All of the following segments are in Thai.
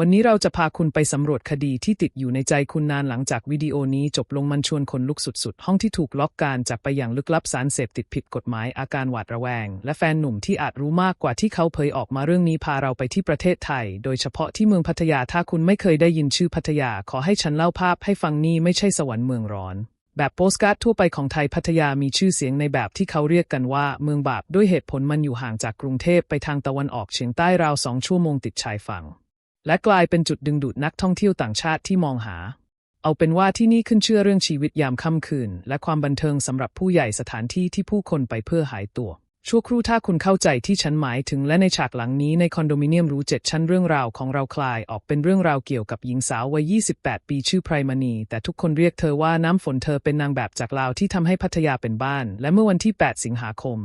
วันนี้เราจะพาคุณไปสำรวจคดีที่ติดอยู่ในใจคุณนานหลังจากวิดีโอนี้จบลงมันชวนคนลุกสุดๆ ห้องที่ถูกล็อกการจากไปอย่างลึกลับสารเสพติดผิดกฎหมายอาการหวาดระแวง และแฟนหนุ่มที่อาจรู้มากกว่าที่เขาเผยออกมาเรื่องนี้พาเราไปที่ประเทศไทย โดยเฉพาะที่เมืองพัทยาถ้าคุณไม่เคยได้ยินชื่อพัทยา ขอให้ฉันเล่าภาพให้ฟังนี่ไม่ใช่สวรรค์เมืองร้อนแบบโปสการ์ดทั่วไปของไทยพัทยามีชื่อเสียงในแบบที่เขาเรียกกันว่า เมืองบาปด้วยเหตุผลมันอยู่ห่างจากกรุงเทพไปทางตะวันออกเฉียงใต้ราวสองชั่วโมงติดชายฝั่ง และกลายเป็นจุดดึงดูดนักท่องเที่ยวต่างชาติที่มองหา เอาเป็นว่าที่นี่ขึ้นเชื่อเรื่องชีวิตยามค่ำคืน และความบันเทิงสำหรับผู้ใหญ่สถานที่ที่ผู้คนไปเพื่อหายตัว ชั่วครู่ถ้าคุณเข้าใจที่ฉันหมายถึงและในฉากหลังนี้ในคอนโดมิเนียมรู้เจ็ดชั้นเรื่องราวของเราคลายออกเป็นเรื่องราวเกี่ยวกับหญิงสาววัย 28 ปีชื่อไพรมณี แต่ทุกคนเรียกเธอว่าน้ำฝนเธอเป็นนางแบบจากลาวที่ทำให้พัทยาเป็นบ้าน และเมื่อวันที่ 8 สิงหาคม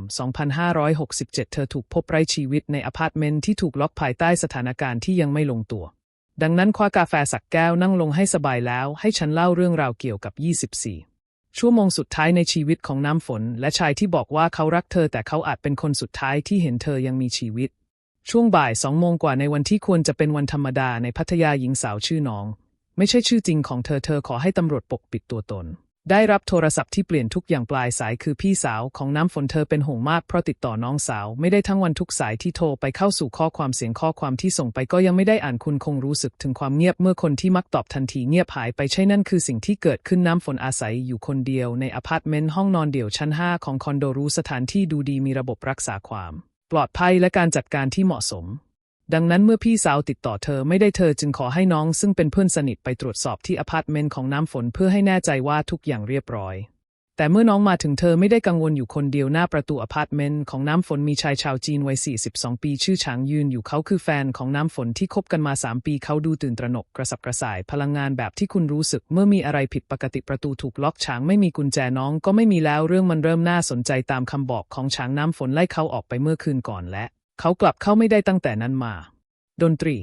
2567 เธอถูกพบไร้ชีวิตในอพาร์ตเมนต์ที่ถูกล็อกภายใต้สถานการณ์ที่ยังไม่ลงตัว ดังนั้นคว้ากาแฟสักแก้วนั่งลงให้สบายแล้ว ให้ฉันเล่าเรื่องราวเกี่ยวกับ 24 ชั่วโมงสุดท้ายในชีวิตของน้ำฝน และชายที่บอกว่าเขารักเธอแต่เขาอาจเป็นคนสุดท้ายที่เห็นเธอยังมีชีวิต ช่วงบ่ายสองโมงกว่าในวันที่ควรจะเป็นวันธรรมดาในพัทยาหญิงสาวชื่อน้อง ไม่ใช่ชื่อจริงของเธอเธอขอให้ตำรวจปกปิดตัวตน ได้รับโทรศัพท์ที่เปลี่ยนทุกอย่างปลายสายคือพี่สาวของน้ำฝนเธอเป็นห่วงมากเพราะติดต่อน้องสาว ไม่ได้ทั้งวันทุกสายที่โทรไปเข้าสู่ข้อความเสียงข้อความที่ส่งไปก็ยังไม่ได้อ่านคุณคงรู้สึกถึงความเงียบเมื่อคนที่มักตอบทันทีเงียบหายไปใช่นั่นคือสิ่งที่เกิดขึ้นน้ำฝนอาศัยอยู่คนเดียวในอพาร์ตเมนต์ห้องนอนเดี่ยวชั้น 5 ของคอนโดรู้สถานที่ดูดีมีระบบรักษาความ ปลอดภัยและการจัดการที่เหมาะสม ดังนั้นเมื่อพี่สาวติดต่อเธอไม่ได้เธอจึงขอให้น้องซึ่งเป็นเพื่อนสนิทไปตรวจสอบที่อพาร์ตเมนต์ของน้ำฝนเพื่อให้แน่ใจว่าทุกอย่างเรียบร้อย แต่เมื่อน้องมาถึงเธอไม่ได้กังวลอยู่คนเดียวหน้าประตูอพาร์ตเมนต์ของน้ำฝนมีชายชาวจีนวัย 42 ปี ชื่อฉางยืนอยู่เขาคือแฟนของน้ำฝนที่คบกันมา 3 ปีเขาดูตื่นตระหนกกระสับกระส่าย พลังงานแบบที่คุณรู้สึกเมื่อมีอะไรผิดปกติประตูถูกล็อกฉางไม่มีกุญแจน้องก็ไม่มีแล้วเรื่องมันเริ่มน่าสนใจตามคำบอกของฉางน้ำฝนไล่เขาออกไปเมื่อคืนก่อนและ เขากลับเข้าไม่ได้ตั้งแต่นั้นมา ดนตรี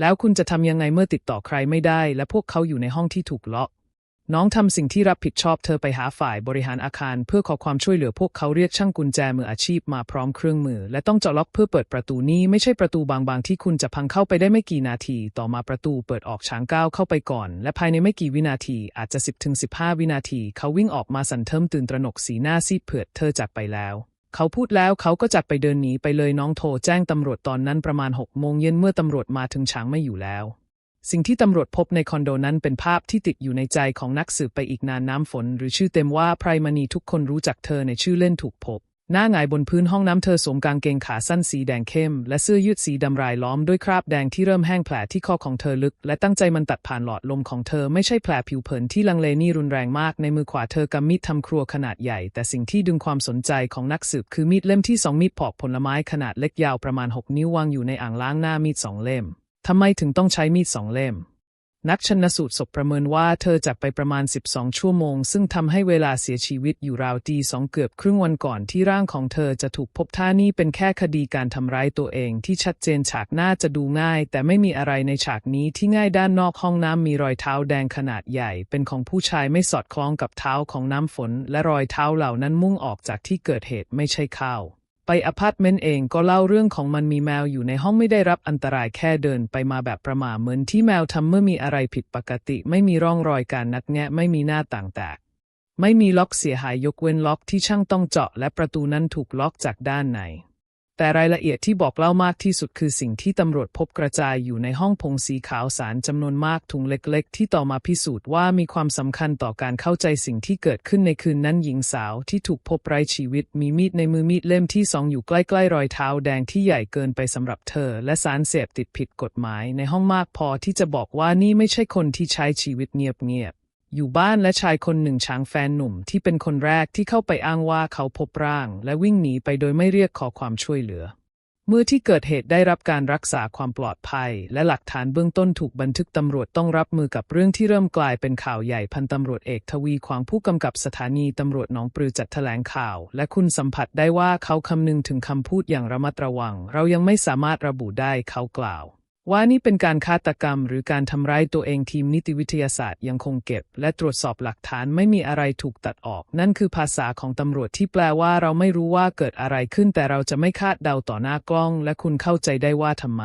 แล้วคุณจะทำยังไงเมื่อติดต่อใครไม่ได้ และพวกเขาอยู่ในห้องที่ถูกล็อก น้องทำสิ่งที่รับผิดชอบเธอไปหาฝ่ายบริหารอาคาร เพื่อขอความช่วยเหลือพวกเขาเรียกช่างกุญแจมืออาชีพมาพร้อมเครื่องมือ และต้องเจาะล็อกเพื่อเปิดประตูนี้ไม่ใช่ประตูบางๆ ที่คุณจะพังเข้าไปได้ไม่กี่นาที ต่อมาประตูเปิดออกช้างก้าวเข้าไปก่อน และภายในไม่กี่วินาทีอาจจะ10-15 วินาที เขาวิ่งออกมาสั่นเทิมตื่นตระหนกสีหน้าซีดเผือดเธอจากไปแล้ว เขาพูดแล้วเขาก็จัดไปเดินหนีไปเลยน้องโทรแจ้งตำรวจตอนนั้นประมาณ6โมงเย็นเมื่อตำรวจมาถึงช้างไม่อยู่แล้ว สิ่งที่ตำรวจพบในคอนโดนั้นเป็นภาพที่ติดอยู่ในใจของนักสืบไปอีกนานน้ำฝน หรือชื่อเต็มว่าไพรมณีทุกคนรู้จักเธอในชื่อเล่นถูกพบ หน้าหงายบนพื้นห้องน้ำเธอสวมกางเกงขาสั้นสีแดงเข้ม และเสื้อยืดสีดำรายล้อมด้วยคราบแดงที่เริ่มแห้งแผลที่ข้อของเธอลึก และตั้งใจมันตัดผ่านหลอดลมของเธอไม่ใช่แผลผิวเผินที่ลังเลนี่รุนแรงมาก ในมือขวาเธอกำมีดทำครัวขนาดใหญ่ แต่สิ่งที่ดึงความสนใจของนักสืบคือมีดเล่มที่สองมีดปอกผลไม้ขนาดเล็กยาวประมาณ 6 นิ้ววางอยู่ในอ่างล้างหน้ามีดสองเล่มทำไมถึงต้องใช้มีดสองเล่ม นักชันสูตรศพประเมินว่าเธอจากไปประมาณ 12 ชั่วโมง ซึ่งทำให้เวลาเสียชีวิตอยู่ราวตีสองเกือบครึ่งวันก่อนที่ร่างของเธอจะถูกพบท่านี่เป็นแค่คดีการทำร้ายตัวเองที่ชัดเจนฉากหน้าจะดูง่าย แต่ไม่มีอะไรในฉากนี้ที่ง่ายด้านนอกห้องน้ำมีรอยเท้าแดงขนาดใหญ่ เป็นของผู้ชายไม่สอดคล้องกับเท้าของน้ำฝน และรอยเท้าเหล่านั้นมุ่งออกจากที่เกิดเหตุไม่ใช่เข้า ไปอพาร์ตเมนต์เองก็เล่าเรื่องของมันมีแมวอยู่ในห้องไม่ได้รับอันตรายแค่เดินไปมาแบบประหม่าเหมือนที่แมวทำเมื่อมีอะไรผิดปกติ ไม่มีร่องรอยการนัดแงะไม่มีหน้าต่างแตก ไม่มีล็อกเสียหายยกเว้นล็อกที่ช่างต้องเจาะและประตูนั้นถูกล็อกจากด้านใน แต่รายละเอียดที่บอกเล่ามากที่สุดคือสิ่งที่ตำรวจพบกระจายอยู่ในห้องพงสีขาวสารจำนวนมากถุงเล็กๆ ที่ต่อมาพิสูจน์ว่ามีความสำคัญต่อการเข้าใจสิ่งที่เกิดขึ้นในคืนนั้นหญิงสาวที่ถูกพบไร้ชีวิต มีมีดในมือมีดเล่มที่สองอยู่ใกล้ๆรอยเท้าแดงที่ใหญ่เกินไปสำหรับเธอ และสารเสพติดผิดกฎหมายในห้องมากพอที่จะบอกว่านี่ไม่ใช่คนที่ใช้ชีวิตเงียบๆ อยู่บ้านและชายคนหนึ่งช้างแฟนหนุ่มที่เป็นคนแรกที่เข้าไปอ้างว่าเขาพบร่าง และวิ่งหนีไปโดยไม่เรียกขอความช่วยเหลือ เมื่อที่เกิดเหตุได้รับการรักษาความปลอดภัย และหลักฐานเบื้องต้นถูกบันทึกตำรวจต้องรับมือกับเรื่องที่เริ่มกลายเป็นข่าวใหญ่พันตำรวจเอกทวีขวางผู้กำกับสถานีตำรวจหนองปลือจัดแถลงข่าว และคุณสัมผัสได้ว่าเขาคำนึงถึงคำพูดอย่างระมัดระวัง เรายังไม่สามารถระบุได้เขากล่าว ว่านี่เป็นการฆาตกรรมหรือการทำร้ายตัวเองทีมนิติวิทยาศาสตร์ยังคงเก็บ และตรวจสอบหลักฐานไม่มีอะไรถูกตัดออก นั่นคือภาษาของตำรวจที่แปลว่าเราไม่รู้ว่าเกิดอะไรขึ้น แต่เราจะไม่คาดเดาต่อหน้ากล้อง และคุณเข้าใจได้ว่าทำไม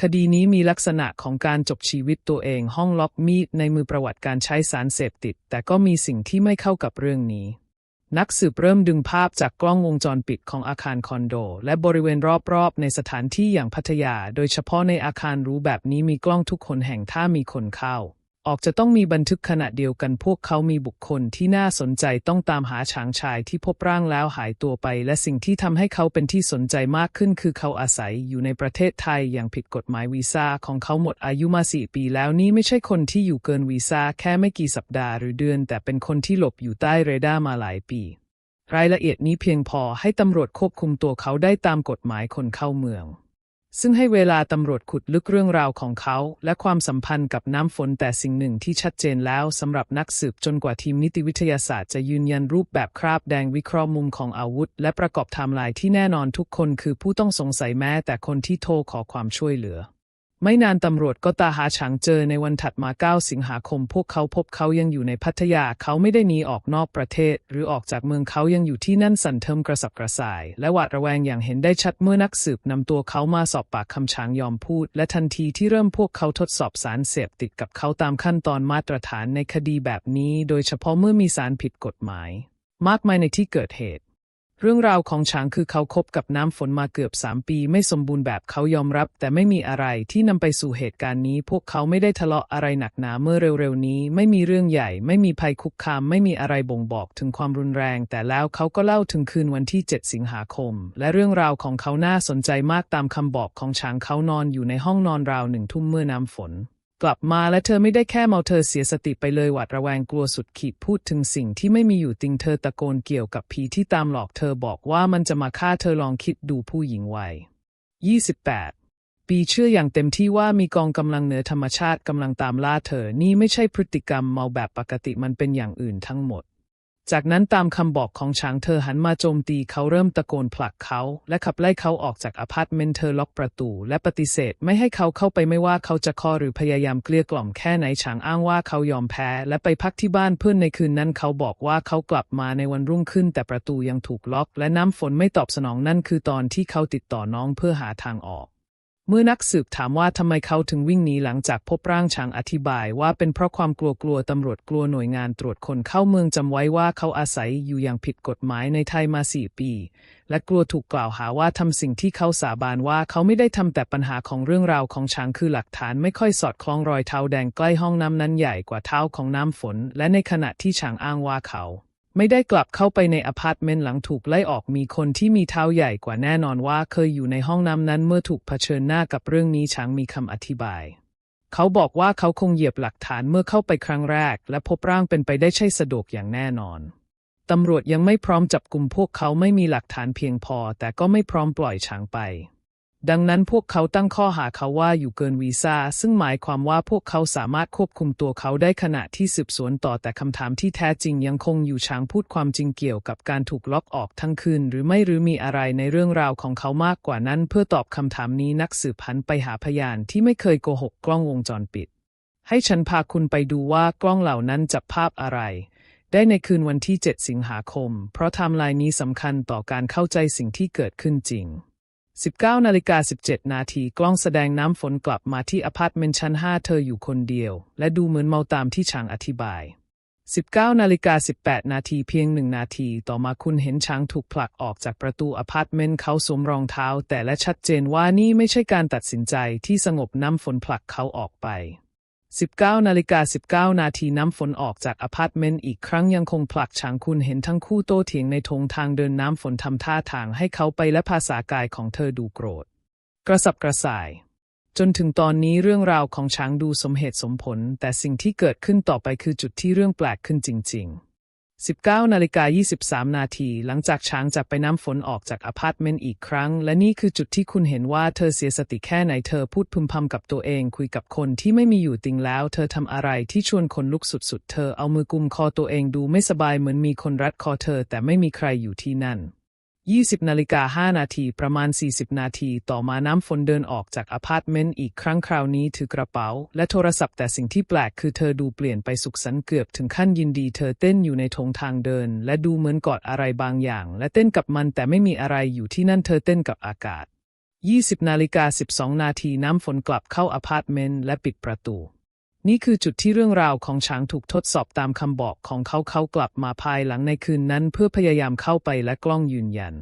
คดีนี้มีลักษณะของการจบชีวิตตัวเองห้องล็อกมีดในมือประวัติการใช้สารเสพติด แต่ก็มีสิ่งที่ไม่เข้ากับเรื่องนี้ นักสืบเริ่มดึงภาพจากกล้องวงจรปิดของอาคารคอนโด และบริเวณรอบๆ ในสถานที่อย่างพัทยา โดยเฉพาะในอาคารรู้แบบนี้มีกล้องทุกคนแห่งถ้ามีคนเข้า ออกจะต้องมีบันทึกขณะเดียวกันพวกเขามีบุคคลที่น่าสนใจต้องตามหาช้างชายที่พบร่างแล้วหายตัวไป และสิ่งที่ทำให้เขาเป็นที่สนใจมากขึ้น คือเขาอาศัยอยู่ในประเทศไทยอย่างผิดกฎหมายวีซ่าของเขาหมดอายุมาสี่ปีแล้วนี่ไม่ใช่คนที่อยู่เกินวีซ่าแค่ไม่กี่สัปดาห์หรือเดือน แต่เป็นคนที่หลบอยู่ใต้เรดาร์มาหลายปี รายละเอียดนี้เพียงพอให้ตำรวจควบคุมตัวเขาได้ตามกฎหมายคนเข้าเมือง ซึ่งให้เวลาตำรวจขุดลึกเรื่องราวของเขา และความสัมพันธ์กับน้ำฝนแต่สิ่งหนึ่งที่ชัดเจนแล้วสำหรับนักสืบจนกว่าทีมนิติวิทยาศาสตร์จะยืนยันรูปแบบคราบแดงวิเคราะห์มุมของอาวุธ และประกอบไทม์ไลน์ที่แน่นอนทุกคนคือผู้ต้องสงสัยแม้แต่คนที่โทรขอความช่วยเหลือ ไม่นานตำรวจก็ตาหาฉางเจอในวันถัดมา 9 สิงหาคม พวกเขาพบเขายังอยู่ในพัทยาเขาไม่ได้หนีออกนอกประเทศ หรือออกจากเมืองเขายังอยู่ที่นั่นสันเทิมกระสับกระส่าย และหวาดระแวงอย่างเห็นได้ชัดเมื่อนักสืบนำตัวเขามาสอบปากคำฉางยอมพูด และทันทีที่เริ่มพวกเขาทดสอบสารเสพติดกับเขาตามขั้นตอนมาตรฐานในคดีแบบนี้ โดยเฉพาะเมื่อมีสารผิดกฎหมาย มากมายในที่เกิดเหตุ เรื่องราวของช้างคือเขาคบกับน้ำฝนมาเกือบสามปีไม่สมบูรณ์แบบเขายอมรับ แต่ไม่มีอะไรที่นำไปสู่เหตุการณ์นี้ พวกเขาไม่ได้ทะเลาะอะไรหนักหนาเมื่อเร็วๆนี้ ไม่มีเรื่องใหญ่ ไม่มีภัยคุกคาม ไม่มีอะไรบ่งบอกถึงความรุนแรง แต่แล้วเขาก็เล่าถึงคืนวันที่ 7 สิงหาคม และเรื่องราวของเขาน่าสนใจมากตามคำบอกของช้างเขานอนอยู่ในห้องนอนราวหนึ่งทุ่มเมื่อน้ำฝน กลับมาและเธอไม่ได้แค่เมาเธอเสียสติไปเลยหวาดระแวงกลัวสุดขีดพูดถึงสิ่งที่ไม่มีอยู่ติงเธอตะโกนเกี่ยวกับผีที่ตามหลอกเธอบอกว่ามันจะมาฆ่าเธอลองคิดดูผู้หญิงวัย28 ปีเชื่ออย่างเต็มที่ว่ามีกองกำลังเหนือธรรมชาติกำลังตามล่าเธอ นี่ไม่ใช่พฤติกรรมเมาแบบปกติมันเป็นอย่างอื่นทั้งหมด จากนั้นตามคำบอกของช้างเธอหันมาโจมตีเขาเริ่มตะโกนผลักเขา และขับไล่เขาออกจากอพาร์ตเมนต์เธอล็อกประตู และปฏิเสธไม่ให้เขาเข้าไปไม่ว่าเขาจะคอหรือพยายามเกลี้ยกล่อมแค่ไหนช้างอ้างว่าเขายอมแพ้ และไปพักที่บ้านเพื่อนในคืนนั้นเขาบอกว่าเขากลับมาในวันรุ่งขึ้น แต่ประตูยังถูกล็อก และน้ำฝนไม่ตอบสนองนั่นคือตอนที่เขาติดต่อน้องเพื่อหาทางออก เมื่อนักสืบถามว่าทำไมเขาถึงวิ่งหนีหลังจากพบร่างช้างอธิบายว่าเป็นเพราะความกลัวกลัวตำรวจกลัวหน่วยงานตรวจคนเข้าเมืองจำไว้ว่าเขาอาศัยอยู่อย่างผิดกฎหมายในไทยมาสี่ปี และกลัวถูกกล่าวหาว่าทำสิ่งที่เขาสาบานว่าเขาไม่ได้ทำแต่ปัญหาของเรื่องราวของช้างคือหลักฐานไม่ค่อยสอดคล้องรอยเท้าแดงใกล้ห้องน้ำนั้นใหญ่กว่าเท้าของน้ำฝน และในขณะที่ช้างอ้างว่าเขา ไม่ได้กลับเข้าไปในอพาร์ตเมนต์หลังถูกไล่ออกมีคนที่มีเท้าใหญ่กว่าแน่นอนว่าเคยอยู่ในห้องน้ำนั้นเมื่อถูกเผชิญหน้ากับเรื่องนี้ช้างมีคำอธิบาย เขาบอกว่าเขาคงเหยียบหลักฐานเมื่อเข้าไปครั้งแรก และพบร่างเป็นไปได้ใช่สะดวกอย่างแน่นอนตำรวจยังไม่พร้อมจับกลุ่มพวกเขาไม่มีหลักฐานเพียงพอ แต่ก็ไม่พร้อมปล่อยช้างไป ดังนั้นพวกเขาตั้งข้อหาเขาว่าอยู่เกินวีซ่า ซึ่งหมายความว่าพวกเขาสามารถควบคุมตัวเขาได้ขณะที่สืบสวนต่อแต่คำถามที่แท้จริงยังคงอยู่ช้างพูดความจริงเกี่ยวกับการถูกล็อกออกทั้งคืน หรือไม่หรือมีอะไรในเรื่องราวของเขามากกว่านั้น เพื่อตอบคำถามนี้นักสืบหันไปหาพยานที่ไม่เคยโกหกกล้องวงจรปิด ให้ฉันพาคุณไปดูว่ากล้องเหล่านั้นจับภาพอะไรได้ในคืนวันที่ 7 สิงหาคม เพราะไทม์ไลน์นี้สำคัญต่อการเข้าใจสิ่งที่เกิดขึ้นจริง 19นาฬิกา17 นาทีกล้องแสดงน้ำฝนกลับมาที่อพาร์ตเมนต์ชั้น 5 เธออยู่คนเดียว และดูเหมือนเมาตามที่ช้างอธิบาย 19นาฬิกา18 นาทีเพียงหนึ่งนาที ต่อมาคุณเห็นช้างถูกผลักออกจากประตูอพาร์ตเมนต์เขาสวมรองเท้า แต่และชัดเจนว่านี่ไม่ใช่การตัดสินใจที่สงบน้ำฝนผลักเขาออกไป 19นาฬิกา19 นาทีน้ำฝนออกจากอพาร์ตเมนต์อีกครั้งยังคงผลักฉางคุณเห็นทั้งคู่โต้เถียงในทงทางเดินน้ำฝนทำท่าทางให้เขาไปและภาษากายของเธอดูโกรธ กระสับกระส่าย จนถึงตอนนี้เรื่องราวของช้างดูสมเหตุสมผล แต่สิ่งที่เกิดขึ้นต่อไปคือจุดที่เรื่องแปลกขึ้นจริง ๆ 19นาฬิกา23 นาทีหลังจากช้างจับไปน้ำฝนออกจากอพาร์ตเมนต์อีกครั้ง และนี่คือจุดที่คุณเห็นว่าเธอเสียสติแค่ไหนเธอพูดพึมพำกับตัวเองคุยกับคนที่ไม่มีอยู่ติงแล้ว เธอทำอะไรที่ชวนคนลุกสุดๆ เธอเอามือกุมคอตัวเองดูไม่สบายเหมือนมีคนรัดคอเธอแต่ไม่มีใครอยู่ที่นั่น 20นาฬิกา5นาทีประมาณ 40 นาทีต่อมาน้ำฝนเดินออกจากอพาร์ตเมนต์อีกครั้งคราวนี้ถือกระเป๋า และโทรศัพท์แต่สิ่งที่แปลกคือเธอดูเปลี่ยนไปสุขสันต์เกือบถึงขั้นยินดี เธอเต้นอยู่ในธงทางเดิน และดูเหมือนกอดอะไรบางอย่าง และเต้นกับมันแต่ไม่มีอะไรอยู่ที่นั่นเธอเต้นกับอากาศ 20นาฬิกา12 นาทีน้ำฝนกลับเข้าอพาร์ตเมนต์และปิดประตู นี่คือจุดที่เรื่องราวของช้างถูกทดสอบตามคำบอกของเขาเขากลับมาภายหลังในคืนนั้นเพื่อพยายามเข้าไปและกล้องยืนยัน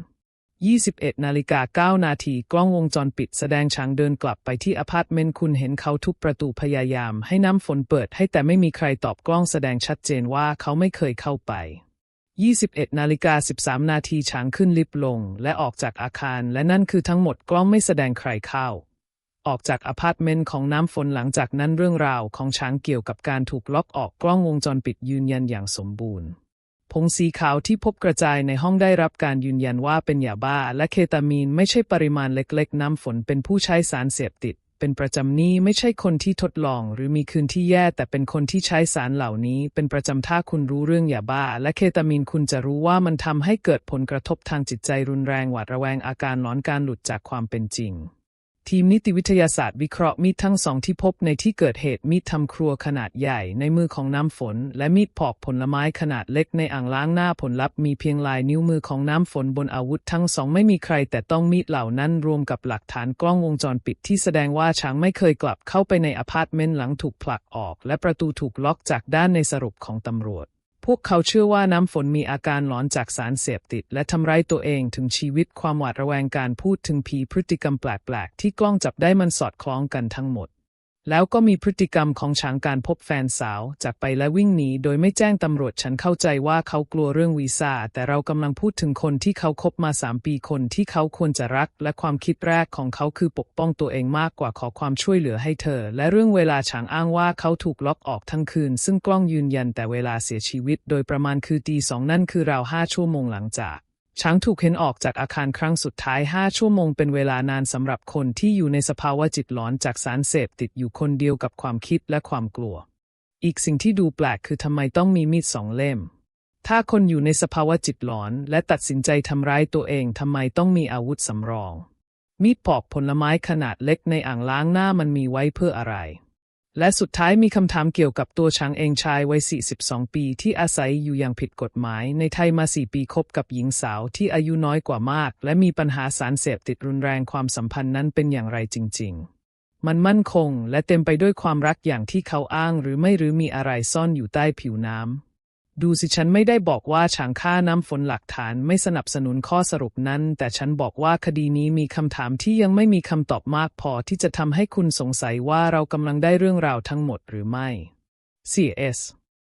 21นาฬิกา9นาทีกล้องวงจรปิดแสดงช้างเดินกลับไปที่อพาร์ตเมนต์คุณเห็นเขาทุบประตูพยายามให้น้ำฝนเปิดให้แต่ไม่มีใครตอบกล้องแสดงชัดเจนว่าเขาไม่เคยเข้าไป 21นาฬิกา13นาทีช้างขึ้นลิฟต์ลง และออกจากอาคาร และนั่นคือทั้งหมดกล้องไม่แสดงใครเข้า ออกจากอพาร์ตเมนต์ของน้ำฝนหลังจากนั้นเรื่องราวของช้างเกี่ยวกับการถูกล็อกออกกล้องวงจรปิดยืนยันอย่างสมบูรณ์ผงสีขาวที่พบกระจายในห้องได้รับการยืนยันว่าเป็นยาบ้า และเคตามีนไม่ใช่ปริมาณเล็กๆ น้ำฝนเป็นผู้ใช้สารเสพติด เป็นประจำนี้ไม่ใช่คนที่ทดลอง หรือมีคืนที่แย่แต่เป็นคนที่ใช้สารเหล่านี้ เป็นประจำถ้าคุณรู้เรื่องยาบ้า และเคตามีนคุณจะรู้ว่ามันทำให้เกิดผลกระทบทางจิตใจรุนแรงหวาดระแวงอาการหลอนการหลุดจากความเป็นจริง ทีมนิติวิทยาศาสตร์วิเคราะห์มีดทั้งสองที่พบในที่เกิดเหตุมีดทำครัวขนาดใหญ่ในมือของน้ำฝน และมีดปอกผลไม้ขนาดเล็กในอ่างล้างหน้าผลลัพธ์มีเพียงลายนิ้วมือของน้ำฝนบนอาวุธทั้งสองไม่มีใครแต่ต้องมีดเหล่านั้นรวมกับหลักฐานกล้องวงจรปิดที่แสดงว่าช้างไม่เคยกลับเข้าไปในอพาร์ตเมนต์หลังถูกผลักออก และประตูถูกล็อกจากด้านในสรุปของตำรวจ พวกเขาเชื่อว่าน้ำฝนมีอาการหลอนจากสารเสพติด และทำร้ายตัวเองถึงชีวิตความหวาดระแวงการพูดถึงผีพฤติกรรมแปลก ๆ ที่กล้องจับได้มันสอดคล้องกันทั้งหมด แล้วก็มีพฤติกรรมของช้างการพบแฟนสาว จากไปและวิ่งหนีโดยไม่แจ้งตำรวจฉันเข้าใจว่าเขากลัวเรื่องวีซ่า แต่เรากำลังพูดถึงคนที่เขาคบมาสามปีคนที่เขาควรจะรัก และความคิดแรกของเขาคือปกป้องตัวเองมากกว่าขอความช่วยเหลือให้เธอ และเรื่องเวลาช้างอ้างว่าเขาถูกล็อกออกทั้งคืน ซึ่งกล้องยืนยันแต่เวลาเสียชีวิต โดยประมาณคือตีสองนั่นคือราวห้าชั่วโมงหลังจาก ช้างถูกเข็นออกจากอาคารครั้งสุดท้าย 5 ชั่วโมงเป็นเวลานานสำหรับคนที่อยู่ในสภาวะจิตหลอนจากสารเสพติดอยู่คนเดียวกับความคิดและความกลัว อีกสิ่งที่ดูแปลกคือทำไมต้องมีมีดสองเล่ม ถ้าคนอยู่ในสภาวะจิตหลอนและตัดสินใจทำร้ายตัวเองทำไมต้องมีอาวุธสำรอง มีดปอกผลไม้ขนาดเล็กในอ่างล้างหน้ามันมีไว้เพื่ออะไร และสุดท้ายมีคำถามเกี่ยวกับตัวช้างเองชายวัย 42 ปีที่อาศัยอยู่อย่างผิดกฎหมาย ในไทยมา 4 ปีคบกับหญิงสาวที่อายุน้อยกว่ามาก และมีปัญหาสารเสพติดรุนแรงความสัมพันธ์นั้นเป็นอย่างไรจริง ๆ มันมั่นคงและเต็มไปด้วยความรักอย่างที่เขาอ้างหรือไม่หรือมีอะไรซ่อนอยู่ใต้ผิวน้ำ ดูสิฉันไม่ได้บอกว่าฉางค่าน้ำฝนหลักฐานไม่สนับสนุนข้อสรุปนั้น แต่ฉันบอกว่าคดีนี้มีคำถามที่ยังไม่มีคำตอบมากพอที่จะทำให้คุณสงสัยว่าเรากำลังได้เรื่องราวทั้งหมดหรือไม่ CS